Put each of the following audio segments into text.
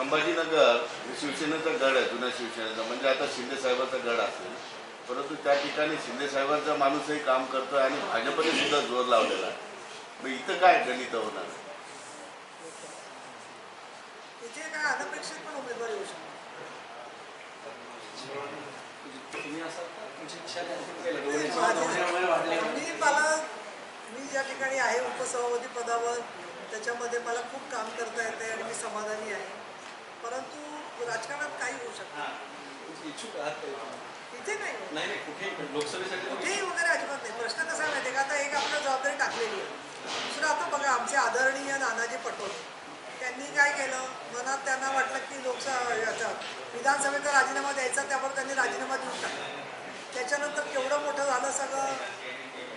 संभाजीनगर हे शिवसेनेचा गड आहे जुन्या शिवसेनेचा. म्हणजे आता शिंदे गड असेल. परंतु त्या ठिकाणी शिंदे साहेबांचा माणूसही काम करतो आणि भाजपने सुद्धा जोर लावलेला आहे. मग इथं काय गणित होणार? मी मला मी ज्या ठिकाणी आहे उपसभापती पदावर त्याच्यामध्ये मला खूप काम करता येते आणि मी समाधानी आहे. परंतु राजकारणात काही होऊ शकतं इच्छुक आहात? इथे? नाही. कुठेही लोकसभेसाठी तुम्ही- कुठेही वगैरे अजिबात नाही. प्रश्न कसा माहिती का? आता एक आपल्याला जबाबदारी टाकलेली आहे. दुसरं आता बघा आमचे आदरणीय नानाजी पटोले. त्यांनी काय केलं? मनात त्यांना वाटलं की लोकसभा विधानसभेचा राजीनामा द्यायचा त्यावर त्यांनी राजीनामा देऊन टाकला. त्याच्यानंतर केवढं मोठं झालं सगळं?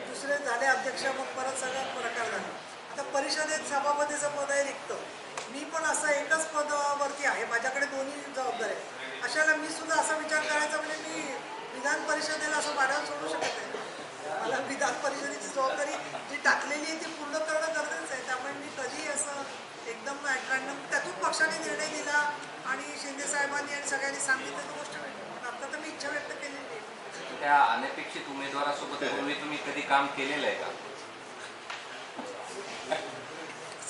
दुसरे झाले अध्यक्ष मग परत सगळं प्रकार झाला. आता परिषदेत सभापतीचं पद आहे रिक्त मी पण असं एकच पदावरती आहे. माझ्याकडे दोन्ही जबाबदारी आहे अशाला मी सुद्धा असा विचार करायचा म्हणजे मी विधान परिषदेला असं भाड्यावर सोडू शकत नाही. मला विधान परिषदेची जबाबदारी जी टाकलेली आहे ती पूर्ण करणं गरजेचं आहे. त्यामुळे मी कधीही असं एकदम ऐकांना त्यातून पक्षाने निर्णय दिला आणि शिंदे साहेबांनी आणि सगळ्यांनी सांगितलं तर गोष्ट पण आता तर मी इच्छा व्यक्त केलेली आहे. त्या अनपेक्षित उमेदवारासोबत पूर्वी तुम्ही कधी काम केलेलं आहे का?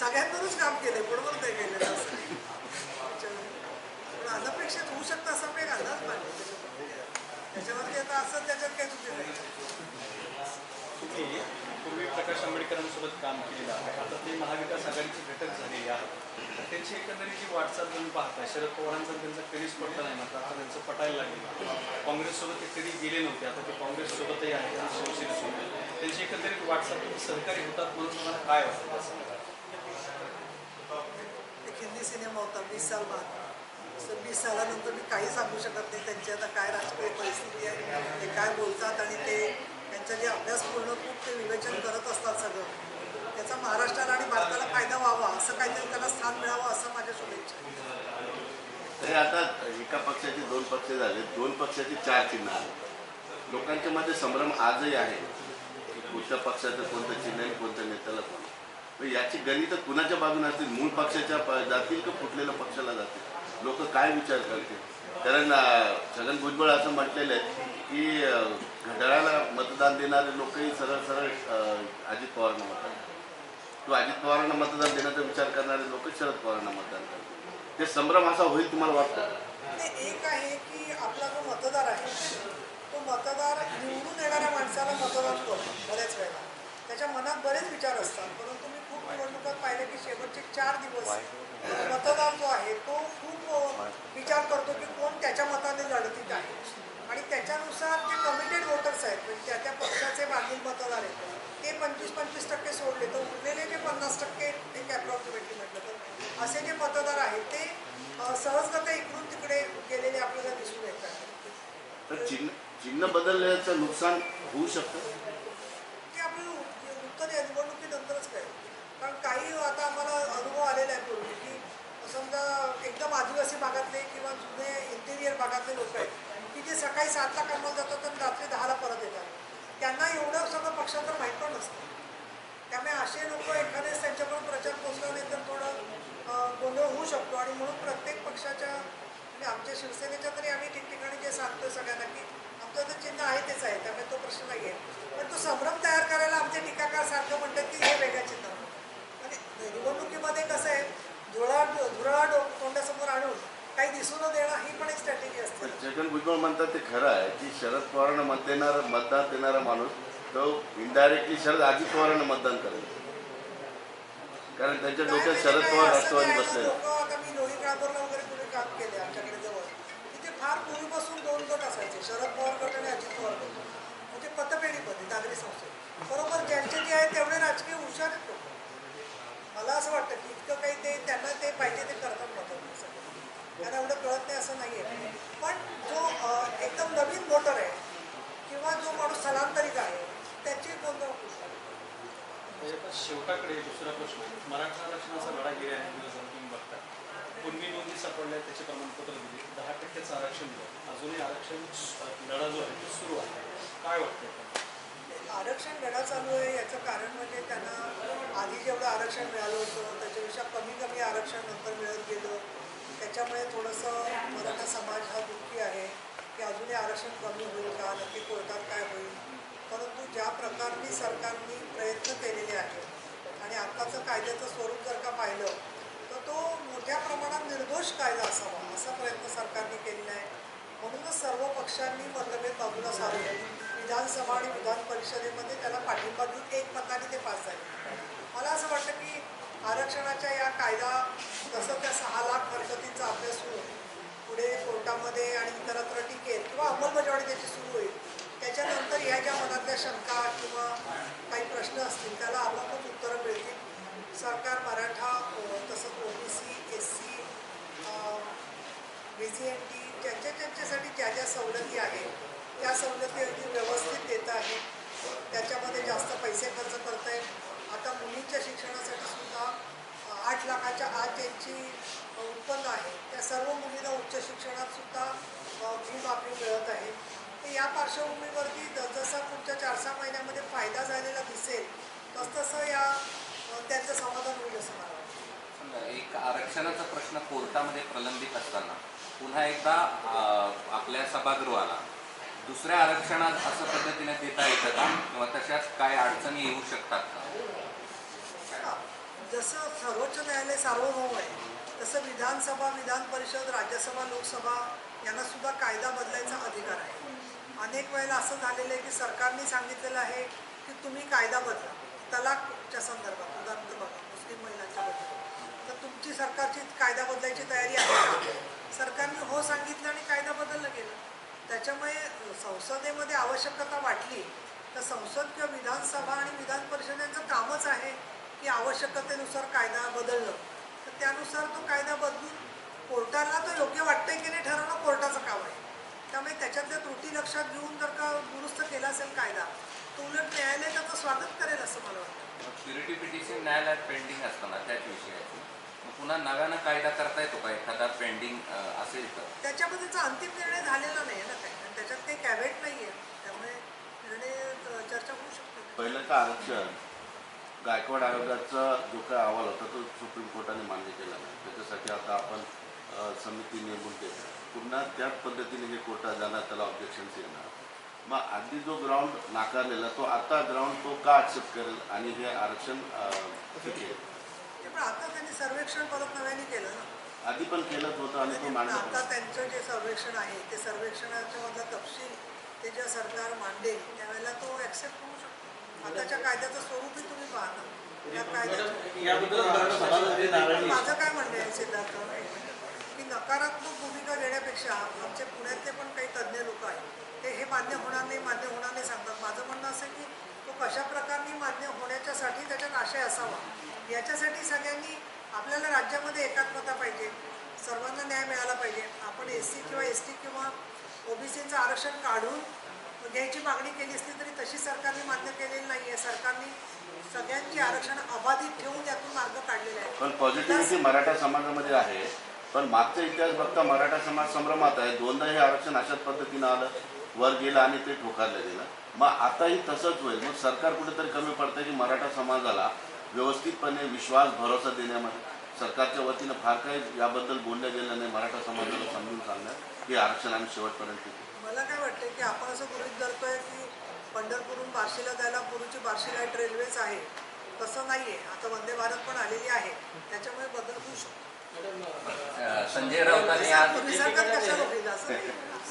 सगळ्यांवरच काम केलंय बरोबर ते केलेलं असं पण अनपेक्षित होऊ शकतं असा मी एक अंदाज त्याच्यावरती आता असं त्याच्यात काही चुकी नाही तुम्ही पूर्वी प्रकाश आंबेडकरांसोबत काम केलेलं आहे. आता ते महाविकास आघाडीचे घटक झालेले आहेत. तर त्यांची एकंदरीत जी वाटचाल तुम्ही पाहता शरद पवारांचा त्यांचा कधीच पडता नाही मात्र आता त्यांचं पटायला लागेल काँग्रेससोबत ते कधी गेले नव्हते. आता ते काँग्रेससोबतही आहेत शिवसेनेसोबत. त्यांची एकंदरीत वाटचाल तुम्ही सहकारी होतात म्हणून तुम्हाला काय वाटतं? असं सिनेमा होता वीस साल बाद तर वीस सालानंतर मी काही सांगू शकत नाही त्यांची आता काय राजकीय परिस्थिती आहे ते काय बोलतात आणि ते त्यांचा जे अभ्यासपूर्ण खूप ते विवेचन करत असतात सगळं. त्याचा महाराष्ट्राला आणि भारताला फायदा व्हावा असं काहीतरी त्याला स्थान मिळावं असं माझ्या शुभेच्छा तरी आता एका पक्षाचे दोन पक्ष झाले दोन पक्षाचे चार चिन्ह आहेत. लोकांच्या मध्ये संभ्रम आजही आहे. कोणत्या पक्षाचं कोणतं चिन्ह आहे कोणत्या नेत्याला कोण म्हणजे याची गणित कुणाच्या बाजूने असतील? मूळ पक्षाच्या प- जातील का फुटलेल्या पक्षाला जातील? लोक काय विचार करतील? कारण छगन भुजबळ असं म्हटलेलं आहे की घड्याळाला मतदान देणारे लोकही सरळ सरळ अजित पवारांना मतदान किंवा अजित पवारांना मतदान देण्याचा विचार करणारे लोक शरद पवारांना मतदान करतात. ते संभ्रम असा होईल तुम्हाला वाटतं? एक आहे की आपला जो मतदार आहे तो मतदार निवडून येणाऱ्या माणसाला मतदान करतो बऱ्याच वेळेला. त्याच्या मनात बरेच विचार असतात परंतु खूप निवडणुकात पाहिलं की शेवटचे चार दिवस मतदार जो आहे तो खूप विचार करतो की कोण त्याच्या मताने लढतीत आहे. आणि त्याच्यानुसार जे कमिटेड वोटर्स आहेत म्हणजे त्या त्या पक्षाचे मागील मतदार आहेत ते पंचवीस पंचवीस टक्के सोडले. तर उरलेले जे पन्नास टक्के एक अप्रॉक्सिमेटली म्हटलं तर असे जे मतदार आहेत ते सहजगत्या इकडून तिकडे गेलेले आपल्याला दिसून येतात. तर चिन्ह चिन्ह बदलल्याचं नुकसान होऊ शकतं ते आपल्याला उ- उत्तर या निवडणुकीनंतरच कळेल कारण काही आता आम्हाला अनुभव आलेला आहे पूर्वी की समजा एकदम आदिवासी भागातले किंवा जुने इंटेरियर भागातले लोक आहेत की जे सकाळी सातला कामाला जातात आणि रात्री दहाला परत येतात. त्यांना एवढं सगळं पक्षांतर माहीत पण नसतं. त्यामुळे असे लोक एखादेच त्यांच्याकडून प्रचार पोचला तर थोडं गोंधळ होऊ शकतो. आणि म्हणून प्रत्येक पक्षाच्या म्हणजे आमच्या शिवसेनेच्या तरी आम्ही ठिकठिकाणी जे सांगतो सगळ्यांना की आमचं जे चिन्ह आहे तेच आहे. त्यामुळे तो प्रश्न नाही आहे. पण तो संभ्रम तयार करायला आमचे टीकाकार सारखं म्हणतात की हे वेगळ्या चिन्ह म्हणजे निवडणुकीमध्ये कसं आहे धुळा धुरळा डो- तोंडासमोर आणून काही दिसू न देणं ही पण एक स्ट्रॅटेजी असते पण छगन भुजबळ म्हणतात ते खरं आहे की शरद पवारांना मत देणार मतदान देणारा माणूस तो इनडायरेक्टली शरद अजित पवारांना मतदान करेल. कारण त्यांच्या डोक्यात शरद पवार राष्ट्रवादी बसलेले मी वगैरे कुठे काम केले आमच्याकडे जवळ तिथे फार पूर्वीपासून दोन असायचे शरद पवार आणि अजित पवार म्हणजे बरोबर ज्यांचे जे आहे तेवढे राजकीय हुशार आहेत लोक मला असं वाटतं. की इतकं काही ते त्यांना ते पाहिजे ते करतात मतं सगळं एवढं कळत नाही असं नाही आहे पण नवीन वोटर आहे. किंवा जो माणूस स्थलांतरित आहे त्याची त्याच्या शेवटाकडे दुसरा प्रश्न मराठा आरक्षणाचा लढा गेल्या अनेक तुम्ही बघता. पूर्वी नोंदी सापडल्या त्याचे प्रमाणपत्र दिले. दहा टक्क्याचं आरक्षण दिलं. अजूनही आरक्षण लढा जो आहे तो सुरू आहे. काय वाटतं आरक्षण लढा चालू आहे याचं कारण म्हणजे त्यांना आधी जेवढं आरक्षण मिळालं होतं त्याच्यापेक्षा कमी कमी आरक्षण नंतर मिळत गेलं. त्याच्यामुळे थोडंसं मराठा समाज हा दुःखी आहे. की अजूनही आरक्षण कमी होईल का? नक्की कोर्टात काय होईल? परंतु ज्या प्रकारने सरकारने प्रयत्न केलेले आहेत आणि आत्ताचं कायद्याचं स्वरूप जर का पाहिलं तर तो मोठ्या प्रमाणात निर्दोष कायदा असावा असा प्रयत्न सरकारने केलेला आहे. म्हणूनच सर्व पक्षांनी मतभेद बाजूला सारून विधानसभा आणि विधान परिषदेमध्ये त्याला पाठिंबा देऊन एक मताने ते पास झाले. मला असं वाटतं की आरक्षणाच्या या कायदा तसं त्या सहा कोर्टामध्ये आणि इतरत्र टिकेल किंवा अंमलबजावणी त्याची सुरू होईल. त्याच्यानंतर ह्या ज्या मनातल्या शंका किंवा काही प्रश्न असतील त्याला आपोआपच उत्तरं मिळतील. सरकार मराठा अ, तसंच OBC S C B C N T ज्यांच्या ज्यांच्यासाठी ज्या ज्या सवलती आहेत त्या सवलती अगदी व्यवस्थित देत आहे त्याच्यामध्ये जास्त पैसे खर्च करत आहेत आता मुलींच्या शिक्षणासाठी सुद्धा आठ लाखाच्या आत त्यांची अ, उत्पन्न आहे त्या सर्व मुलींना उच्च शिक्षणात सुद्धा फी माफी मिळत आहे तर या पार्श्वभूमीवरती जसजसा पुढच्या चार सहा महिन्यामध्ये फायदा झालेला दिसेल तसतसं या त्यांचं समाधान होईल असं मला वाटतं एक आरक्षणाचा प्रश्न कोर्टामध्ये प्रलंबित असताना पुन्हा एकदा आपल्या सभागृहाला दुसऱ्या आरक्षणात असं पद्धतीने देता येतं का किंवा तशाच काय अडचणी येऊ शकतात का. जसं सर्वोच्च न्यायालय सार्वभौम आहे तसं विधानसभा विधान परिषद राज्यसभा लोकसभा यांना सुद्धा कायदा बदलायचा अधिकार आहे. अनेक वेळेला असं झालेलं आहे की सरकारने सांगितलेलं आहे की तुम्ही कायदा बदला. तलाकच्या संदर्भात उदाहरण बघा मुस्लिम महिलांच्या बद्दल तर तुमची सरकारची कायदा बदलायची तयारी आहे सरकारने हो सांगितलं आणि कायदा बदललं गेलं. त्याच्यामुळे संसदेमध्ये आवश्यकता वाटली तर संसद किंवा विधानसभा आणि विधान परिषद यांचं कामच आहे की आवश्यकतेनुसार कायदा बदलणं. त्यानुसार तो कायदा बदलून कोर्टाला तो योग्य वाटतंय की नाही ठरवणं कोर्टाचं काम आहे. त्यामुळे त्याच्यातल्या त्रुटी लक्षात घेऊन जर का दुरुस्त केला असेल कायदा तर उलट न्यायालय त्याचं स्वागत करेल असं मला वाटतं. प्युरिटी पिटिशन न्यायालयात पेंडिंग असताना त्याच विषयाची. मग पुन्हा नव्यानं कायदा करता येतो का? एखादा पेंडिंग असेल तर. त्याच्याबद्दलचा अंतिम निर्णय झालेला नाही ना काही. आणि त्याच्यात काही कॅवेट नाही आहे त्यामुळे निर्णय चर्चा होऊ शकते. पहिलं का आरक्षण. गायकवाड आयोगाचा जो काय अहवाल होता तो सुप्रीम कोर्टाने मान्य केला नाही. त्याच्यासाठी आता आपण समिती नेमून केली पुन्हा त्याच पद्धतीने हे कोर्टात जाणार त्याला ऑब्जेक्शन्स येणार. मग आधी जो ग्राउंड नाकारलेला तो आता ग्राउंड तो का ॲक्सेप्ट करेल आणि हे आरक्षण ते सर्वेक्षण परत नव्याने केलं ना. आधी पण केलंच होतं आणि तो मांडला आता त्यांचं जे सर्वेक्षण आहे ते सर्वेक्षणाच्या मधला तपशील ते जे सरकार मांडेल त्यावेळेला तो ऍक्सेप्ट होऊ शकतो. आताच्या कायद्याचं स्वरूपही तुम्ही पाहा ना या पण माझं काय म्हणणं आहे सिद्धार्थ की नकारात्मक भूमिका घेण्यापेक्षा आमचे पुण्यातले पण काही तज्ज्ञ लोक आहेत ते हे मान्य होणार नाही मान्य होणार नाही सांगतात. माझं म्हणणं असं की तो कशा प्रकारे मान्य होण्याच्यासाठी त्याच्यात आशय असावा याच्यासाठी सगळ्यांनी आपल्याला राज्यामध्ये एकात्मता पाहिजे सर्वांना न्याय मिळाला पाहिजे. आपण एस सी किंवा एस टी किंवा ओबीसीचं आरक्षण काढून म्हणजे घ्यायची मागणी केली असली तरी तशी सरकारने मान्य केलेली नाही आहे सरकारने सगळ्यांची आरक्षण अबाधित ठेवून त्यातून मार्ग काढलेले आहे पण पॉझिटिव्हिटी मराठा समाजामध्ये आहे. पण मागचा इतिहास बघता मराठा समाज संभ्रमात आहे. दोनदा हे आरक्षण अशाच पद्धतीनं आलं. वर गेलं आणि ते ठोकारलं गेलं. मग आताही तसंच होईल. मग सरकार कुठेतरी कमी पडतं की मराठा समाजाला व्यवस्थितपणे विश्वास भरोसा देण्यामध्ये सरकारच्या वतीनं फार काही याबद्दल बोललं गेलं नाही. मराठा समाजाला समजून सांगण्यात की आरक्षण आम्ही शेवटपर्यंत मला काय वाटतं की आपण असं गृहीत धरतोय की पंढरपूरहून बार्शीला जायला पूर्वीची बार्शी लाइट रेल्वेच आहे. तसं नाही आहे आता वंदे भारत पण आलेली आहे. त्याच्यामुळे बदल होऊ शकतो. संजय राऊतांनी आज.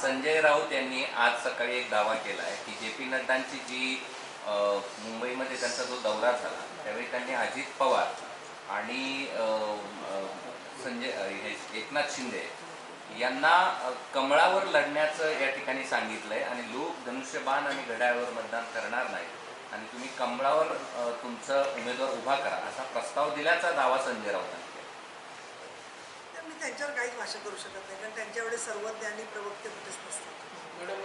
संजय राऊत यांनी आज सकाळी एक दावा केला आहे की जे पी नड्डांची जी मुंबईमध्ये त्यांचा जो दौरा झाला त्यावेळी त्यांनी अजित पवार आणि संजय हे एकनाथ शिंदे यांना कमळावर लढण्याचं या ठिकाणी सांगितलंय आणि लोक धनुष्यबाण आणि घड्याळावर मतदान करणार नाही आणि तुम्ही कमळावर तुमचं उमेदवार उभा करा असा प्रस्ताव दिल्याचा दावा संजय राऊतांनी केला. तर मी त्यांच्यावर काहीच भाषा करू शकत नाही कारण त्यांच्या एवढे सर्वज्ञ आणि प्रवक्ते कुठेच नसतात. मॅडम